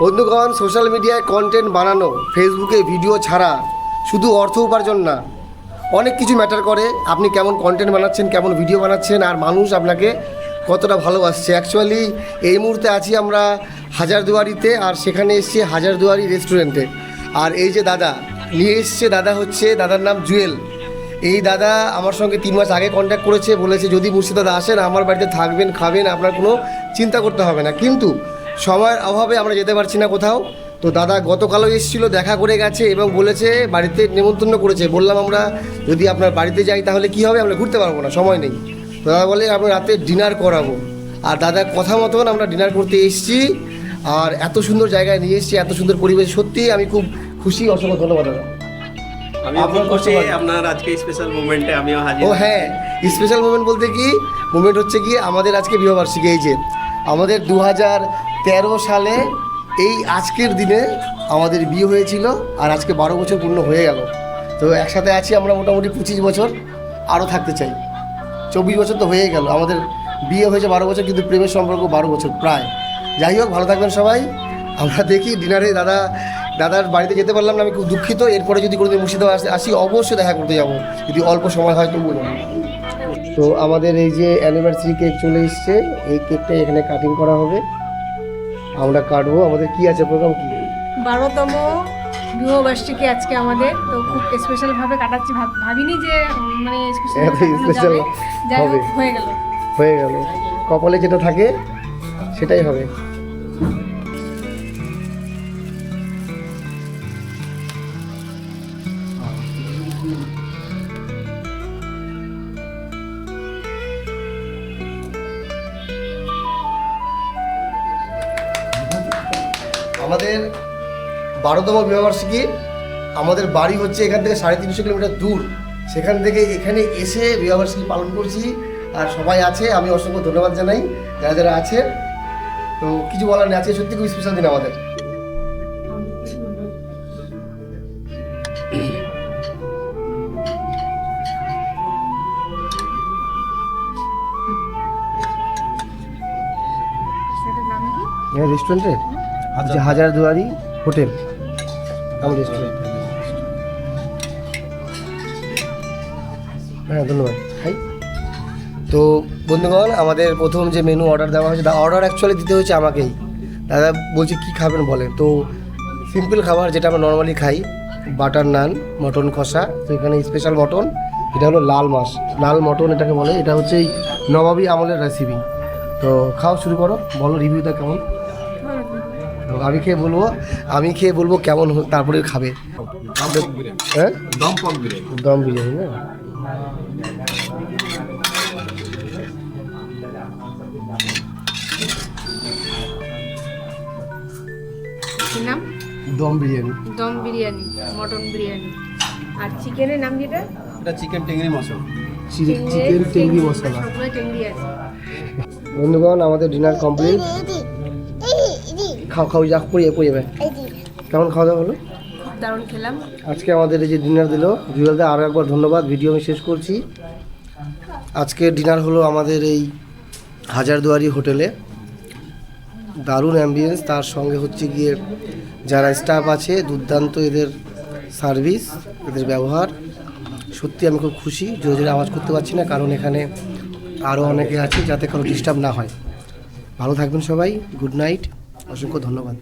বন্ধুগণ সোশ্যাল মিডিয়ায় কন্টেন্ট বানানো ফেসবুকে ভিডিও ছাড়া শুধু অর্থ উপার্জন না, অনেক কিছু ম্যাটার করে। আপনি কেমন কন্টেন্ট বানাচ্ছেন, কেমন ভিডিও বানাচ্ছেন, আর মানুষ আপনাকে কতটা ভালোবাসছে। অ্যাকচুয়ালি এই মুহূর্তে আছি আমরা হাজারদুয়ারিতে, আর সেখানে এসছি হাজারদুয়ারি রেস্টুরেন্টে আর এই যে দাদা, নিয়ে এসছে দাদা হচ্ছে, দাদার নাম জুয়েল। এই দাদা আমার সঙ্গে তিন মাস আগে কন্ট্যাক্ট করেছে, বলেছে যদি মুর্শিদাদা আসেন, আমার বাড়িতে থাকবেন, খাবেন, আপনার কোনো চিন্তা করতে হবে না। কিন্তু সময়ের অভাবে আমরা যেতে পারছি না কোথাও। তো দাদা গতকালও এসেছিল দেখা করে গেছে এবং বলেছে বাড়িতে নেমন্তন্ন করেছে। বললাম আমরা যদি আপনার বাড়িতে যাই তাহলে কি হবে? আমরা ঘুরতে পারব না সময় নেই। তো দাদা বলে আমরা রাতে ডিনার করাবো। আর দাদার কথা মতন আমরা ডিনার করতে এসেছি। আর এত সুন্দর জায়গায় নিয়ে এসেছি এত সুন্দর পরিবেশ। সত্যি আমি খুব খুশি অসংখ্য ধন্যবাদ দাদা। আমি আপনার খুশি আপনার আজকে স্পেশাল মোমেন্টে আমিও হাজির। ও হ্যাঁ স্পেশাল মুমেন্ট বলতে কি মুমেন্ট হচ্ছে কি আমাদের আজকে বিবাহবার্ষিকী এই যে আমাদের দু হাজার তেরো সালে এই আজকের দিনে আমাদের বিয়ে হয়েছিল আর আজকে বারো বছর পূর্ণ হয়ে গেল। তো একসাথে আছি আমরা মোটামুটি পঁচিশ বছর, আরও থাকতে চাই। চব্বিশ বছর তো হয়ে গেল। আমাদের বিয়ে হয়েছে বারো বছর, কিন্তু প্রেমের সম্পর্ক বারো বছর প্রায়। যাই হোক, ভালো থাকবেন সবাই। আমরা দেখি ডিনারে দাদা, দাদার বাড়িতে যেতে পারলাম না, আমি খুব দুঃখিত। এরপরে যদি কোনোদিন মুর্শিদাবাদ আসি- অবশ্যই দেখা করতে যাব। যদি অল্প সময় হয়, তবুও যাব। তো আমাদের এই যে অ্যানিভার্সারি কেক চলে এসছে, এই কেকটা এখানে কাটিং করা হবে। আমরা কাটবো আমাদের কি আছে প্রোগ্রাম কি? বারোতম বিবাহবার্ষিকী আজকে আমাদের তো খুব স্পেশাল ভাবে কাটাচ্ছি ভাব- ভাবিনি যে মানে স্পেশাল হবে। হয়ে গেল। হয়ে গেল। কপালে যেটা থাকে সেটাই হবে। আমাদের বারোতম বিবাহবার্ষিকী আমাদের বাড়ি হচ্ছে এখান থেকে সাড়ে তিনশো কিলোমিটার দূর। সেখান থেকে এখানে এসে বিবাহবার্ষিকী পালন করছি। আর সবাই আছে আমি অসংখ্য ধন্যবাদ জানাই যারা যারা আছে। তো কিছু বলার নেই আছে সত্যি খুব স্পেশাল দিন আমাদের। সেটার হ্যাঁ রেস্টুরেন্টে যে হাজার দুয়ারি হোটেল। রেস্টুরেন্ট হ্যাঁ ধন্যবাদ। খাই তো বন্ধুগণ আমাদের প্রথম যে মেনু অর্ডার দেওয়া হয়েছে অর্ডার অ্যাকচুয়ালি দিতে হয়েছে আমাকেই। দাদা বলছে কী খাবেন? বলেন তো সিম্পল খাবার যেটা আমরা নর্মালি খাই বাটার নান মটন কষা তো এখানে স্পেশাল মটন এটা হলো লাল মাছ। লাল মটন এটাকে বলে এটা হচ্ছে এই নবাবী আমলের রেসিপি তো খাও শুরু করো বলো রিভিউটা কেমন? আমি খেয়ে বলব আমি খেয়ে বলব কেমন হ- তারপরে খাবে। হ্যাঁ? দম বিরিয়ানি দম না নাম? দম বিরিয়ানি। দম বিরিয়ানি মটন বিরিয়ানি। আর চিকেনের নাম যেটা? এটা চিকেন টেংরি মশলা। চিকেন টেঙ্গি মশলা। বন্ধুগণ আমাদের ডিনার কমপ্লিট। খাও খাও যা পড়িয়ে পড়িয়ে যাবে কেমন খাওয়া দাওয়া হলো? দারুণ খেলাম। আজকে আমাদের এই যে ডিনার দিল জুয়েলদা আরও একবার ধন্যবাদ ভিডিও আমি শেষ করছি। আজকে ডিনার হলো আমাদের এই হাজারদুয়ারি হোটেলে। দারুণ অ্যাম্বিয়েন্স তার সঙ্গে হচ্ছে গিয়ে যারা স্টাফ আছে দুর্দান্ত এদের সার্ভিস এদের ব্যবহার। সত্যি আমি খুব খুশি জোরে জোরে আওয়াজ করতে পারছি না কারণ এখানে আরও অনেকে আছে যাতে কোনো ডিস্টার্ব না হয়। ভালো থাকবেন সবাই গুড নাইট অসংখ্য ধন্যবাদ।